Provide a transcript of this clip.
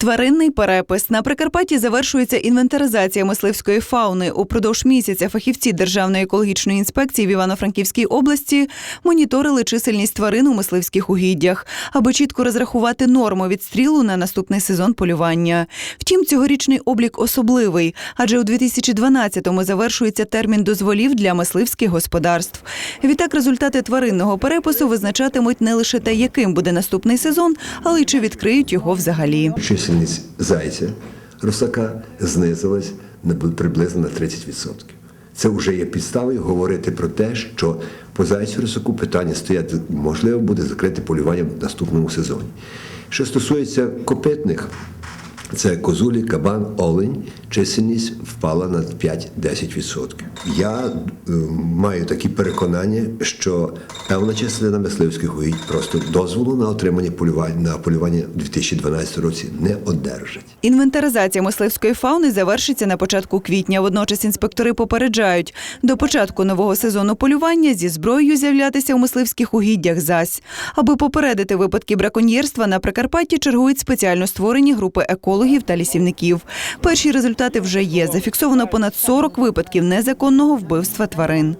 Тваринний перепис на Прикарпатті завершується інвентаризація мисливської фауни. Упродовж місяця фахівці Державної екологічної інспекції в Івано-Франківській області моніторили чисельність тварин у мисливських угіддях, аби чітко розрахувати норму відстрілу на наступний сезон полювання. Втім, цьогорічний облік особливий, адже у 2012-му завершується термін дозволів для мисливських господарств. Відтак, результати тваринного перепису визначатимуть не лише те, яким буде наступний сезон, але й чи відкриють його взагалі. Чисельність зайця русака знизилась на приблизно на 30%. Це вже є підставою говорити про те, що по зайцю русаку питання стоять, можливо, буде закрите полювання в наступному сезоні. Що стосується копитних, це козулі, кабан, олень, чисельність впала на 5-10%. Я е, маю такі переконання, що певна частина мисливських угідь просто дозволу на отримання полювання на полювання у 2012 році не одержать. Інвентаризація мисливської фауни завершиться на початку квітня. Водночас інспектори попереджають, до початку нового сезону полювання зі зброєю з'являтися у мисливських угіддях зась. Аби попередити випадки браконьєрства на Прикарпатті чергують спеціально створені групи екологів та лісівників. Перші результати вже є. Зафіксовано понад 40 випадків незаконного вбивства тварин.